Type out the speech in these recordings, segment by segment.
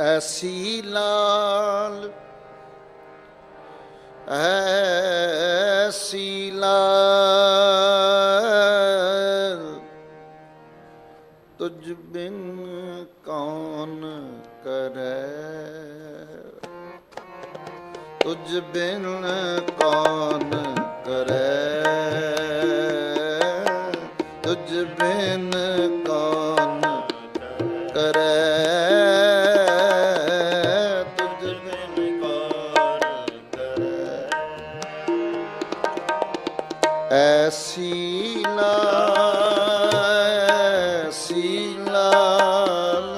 ਐਸੀ ਲਾਲ ਐਸੀ ਲਾਲ। ਤੁਝ ਬਿਨ ਕੌਣ ਕਰੈ? ਤੁਝ ਬਿਨ ਕੌਣ ਕਰੈ? ਤੁਝ ਬਿਨ ਐਸੀ ਲਾਲ ਐਸੀ ਲਾਲ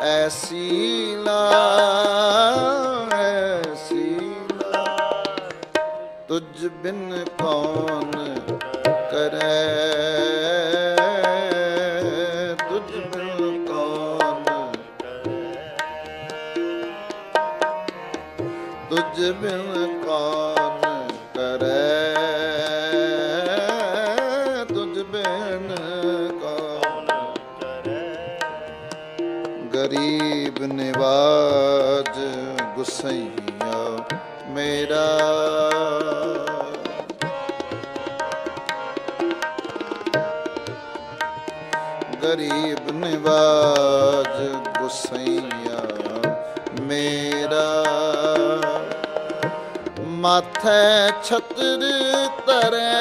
ਐਸੀ ਲਾਲ ਐਸੀ ਲਾਲ ਤੁਝ ਬਿਨ ਕੌਣ ਕਰੈ? ਤੁਝ ਬਿਨ ਕੌਣ ਤੁਝ ਬਿਨ ਕੌਣ ਨਿਵਾਜ ਗੁਸਈਆ ਮੇਰਾ ਗਰੀਬ ਨਿਵਾਜ ਗੁਸਈਆ ਮੇਰਾ ਮਾਥੈ ਛਤਰ ਤਰੈ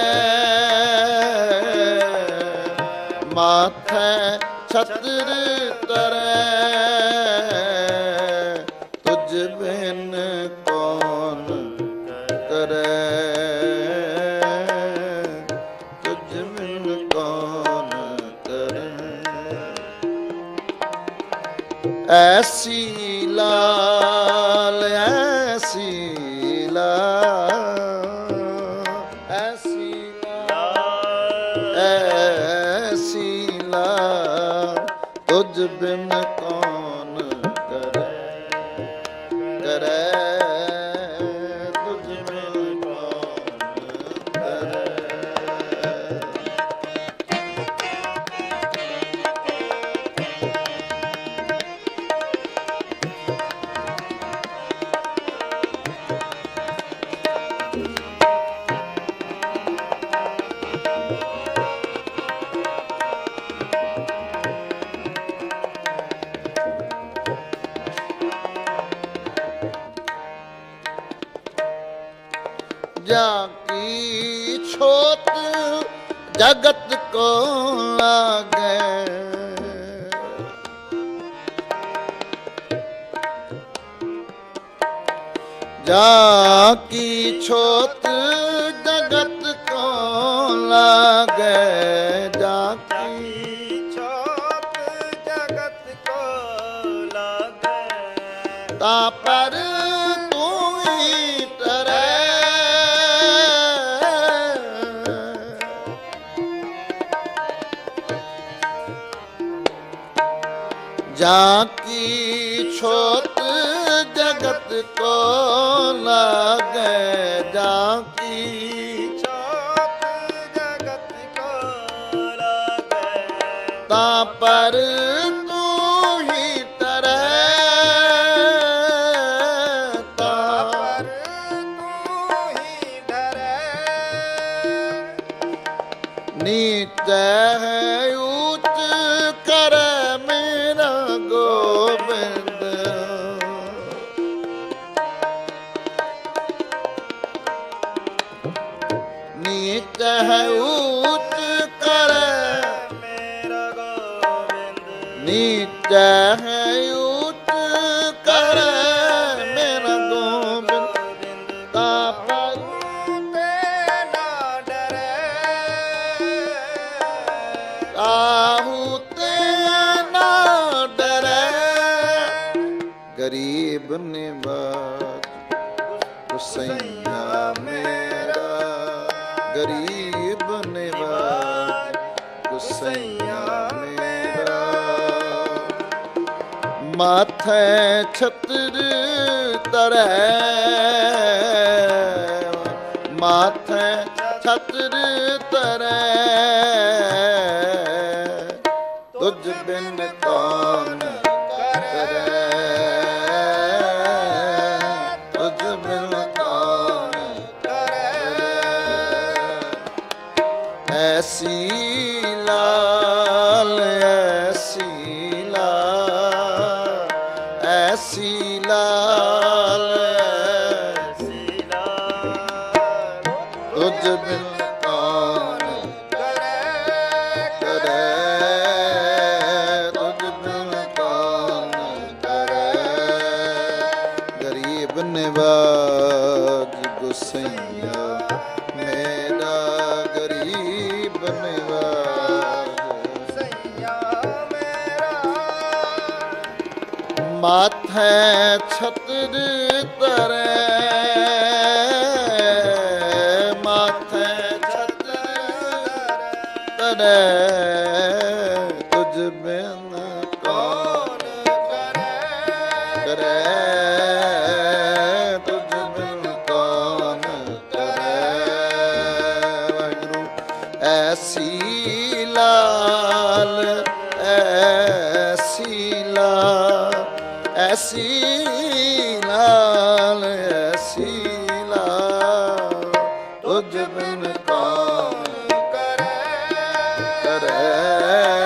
ਮਾਥੈ ਛਤਰ ਤਰੈ ਐਸੀ ਲਾਲ ਐਸੀ ਲਾਲ ਐਸੀ ਲਾਲ ਐਸੀ ਲਾਲ ਤੁਝ ਬਿਨ ਕੌਣ ਛੋਤ ਜਗਤ ਕੋ ਲਾਗੇ। ਜਾ ਕੀ ਛੋਤ ਜਗਤ ਕੋ ਲਾਗੇ ਜਾ ਕੀ ਛੋਤ ਜਗਤ ਕੋ ਲਾਗੇ। ਤਾ ਪਰ ਜਾ ਕੀ ਛੋਟ ਜਗਤ ਕੋ ਲਾਗੇ? ਜਾ ਕੀ ਛੋਟ ਜਗਤ ਕੋ ਲਾਗੇ? ਤਾ ਪਰ ਤੂੰ ਹੀ ਤਰੇ। ਤਾ ਪਰ ਤੂੰ ਨੀਚ ਹੈ ਨੀਚ ਹੈ ਉੱਚ ਕਰ ਮੇਰਾ ਗੋਬਿੰਦ ਤਾ ਪਰ। ਤੇ ਨਾ ਡਰੇ। ਆਹੂ ਤੇ ਨਾ ਡਰੇ। ਗਰੀਬ ਹੁਸੈਨਾ ਮੇਰਾ। ਗਰੀਬ ਮਾਥੇ ਛਤਰ ਤਰੈ। ਮਾਥੇ ਛਤਰ ਤਰੈ। ਤੁਝ ਬਿਨ ਕੌਣ ਕਰੈ। ਐਸੀ ਮਾਥੈ ਛਤਰ ਤਰੇ ਮਾਥੈ ਛਤਰ ਤਰੇ ਤੁਝ ਬਿਨ ਕੌਣ ਕਰੇ, ਤੁਝ ਬਿਨ ਕੌਣ ਕਰੇ? ਵਾਹਿਗੁਰੂ, ਐਸੀ ਐਸੀ ਲਾਲ ਐਸੀ ਲਾਲ ਤੁਝ ਬਿਨ ਕੌਣ ਕਰੇ? ਤੁਝ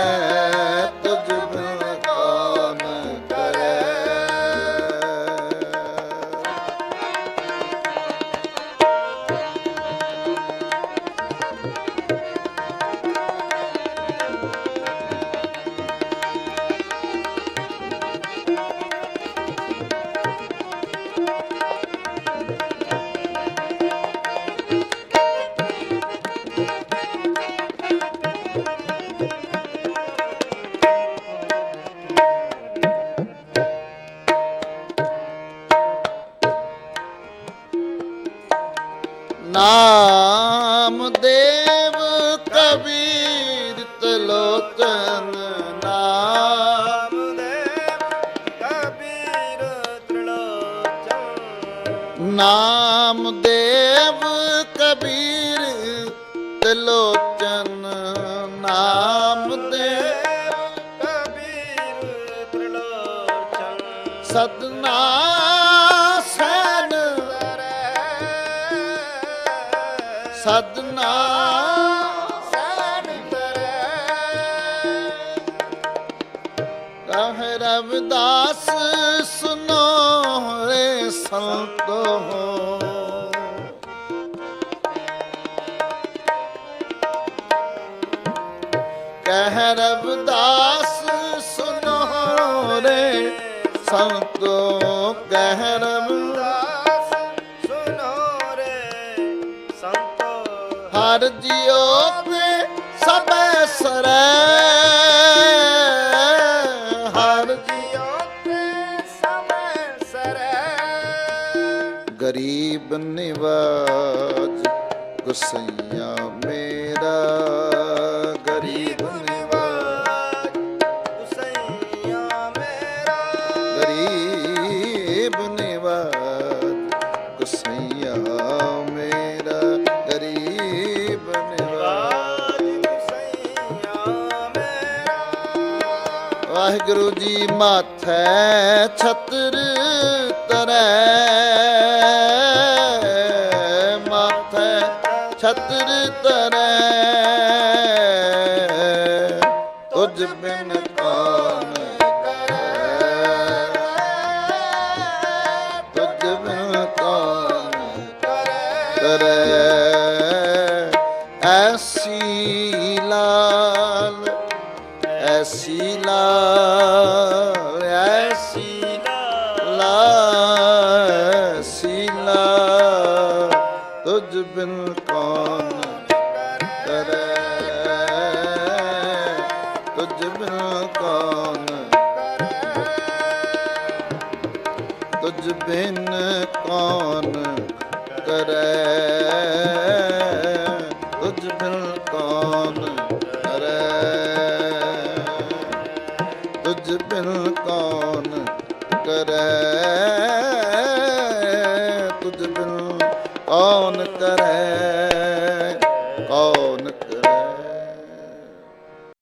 ਨਾਮ ਦੇਵ ਕਬੀਰ ਤਲੋਚਨ ਨਾਮ। ਨਾਮ ਕਹ ਰਵਿਦਾਸ, ਸੁਨੋ ਰੇ ਸੰਤੋ। ਕਹਿ ਰਵਿਦਾਸ, ਸੁਨੋ ਰੇ ਸੰਤੋ। ਕਹਿ ਰਵਿਦਾਸ ਹਰ ਜਿਉ ਤੇ ਸਭੈ ਸਰੈ। ਨਿਵਾਜ ਗੁਸਈਆ ਮੇਰਾ ਗਰੀਬ ਨਿਵਾਜ ਗਰੀਬ ਨਿਵਾਜ, ਗੁਸਈਆ ਮੇਰਾ ਗਰੀਬ ਨਿਵਾਜ। ਵਾਹਿਗੁਰੂ ਜੀ ਮਾਥੈ ਛਤਰ ਤਰੈ। ਬਿਨ ਕੌਣ ਕਰੇ, ਤੁਝ ਬਿਨ ਕੌਣ ਕਰੇ। ਐਸੀ ਲਾਲ ਐਸੀ ਲਾਲ ਐਸੀ ਲਾਲ ਐਸੀ ਲਾਲ, ਤੁਝ ਬਿਨ ਕੌਣ ਬਿਨ ਤੁਝ ਬਿਨ ਕੌਣ ਕਰੇ।